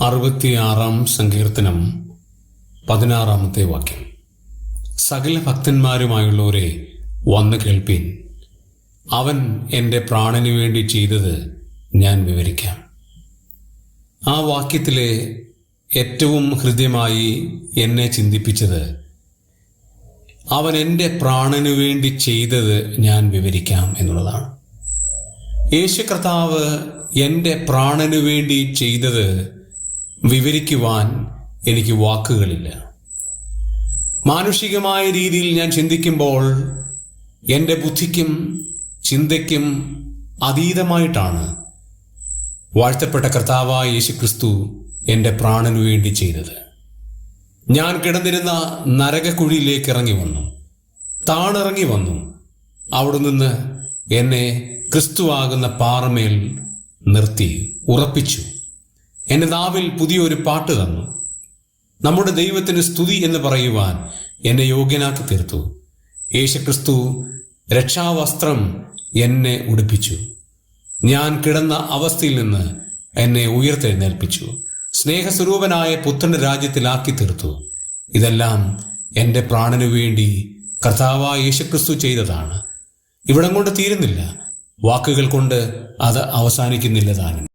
അറുപത്തിയാറാം സങ്കീർത്തനം പതിനാറാമത്തെ വാക്യം. സകല ഭക്തന്മാരുമായുള്ളവരെ വന്ന് കേൾപ്പിൻ. അവൻ എന്റെ പ്രാണന് വേണ്ടി ചെയ്തത് ഞാൻ വിവരിക്കാം. ആ വാക്യത്തിലെ ഏറ്റവും ഹൃദ്യമായി എന്നെ ചിന്തിപ്പിച്ചത് അവൻ എന്റെ പ്രാണന് വേണ്ടി ചെയ്തത് ഞാൻ വിവരിക്കാം എന്നുള്ളതാണ്. യേശു കർത്താവ് എന്റെ പ്രാണന് വേണ്ടി ചെയ്തത് വിവരിക്കുവാൻ എനിക്ക് വാക്കുകളില്ല. മാനുഷികമായ രീതിയിൽ ഞാൻ ചിന്തിക്കുമ്പോൾ എന്റെ ബുദ്ധിക്കും ചിന്തയ്ക്കും അതീതമായിട്ടാണ് വാഴ്ത്തപ്പെട്ട കർത്താവായ യേശു ക്രിസ്തു എന്റെ പ്രാണനു വേണ്ടി ചെയ്തത്. ഞാൻ കിടന്നിരുന്ന നരകക്കുഴിയിലേക്ക് ഇറങ്ങി വന്നു. താണിറങ്ങി വന്നു. അവിടെ നിന്ന് എന്നെ ക്രിസ്തുവാകുന്ന പാറമേൽ നിർത്തി ഉറപ്പിച്ചു. എന്റെ നാവിൽ പുതിയൊരു പാട്ട് തന്നു. നമ്മുടെ ദൈവത്തിന് സ്തുതി എന്ന് പറയുവാൻ എന്നെ യോഗ്യനാക്കി തീർത്തു. യേശുക്രിസ്തു രക്ഷാവസ്ത്രം എന്നെ ഉടുപ്പിച്ചു. ഞാൻ കിടന്ന അവസ്ഥയിൽ നിന്ന് എന്നെ ഉയർത്തെഴുന്നേൽപ്പിച്ചു. സ്നേഹസ്വരൂപനായ പുത്രന്റെ രാജ്യത്തിലാക്കി തീർത്തു. ഇതെല്ലാം എന്റെ പ്രാണനു വേണ്ടി കർത്താവായ യേശുക്രിസ്തു ചെയ്തതാണ്. ഇവിടം കൊണ്ട് തീരുന്നില്ല. വാക്കുകൾ കൊണ്ട് അത് അവസാനിക്കുന്നില്ല താനും.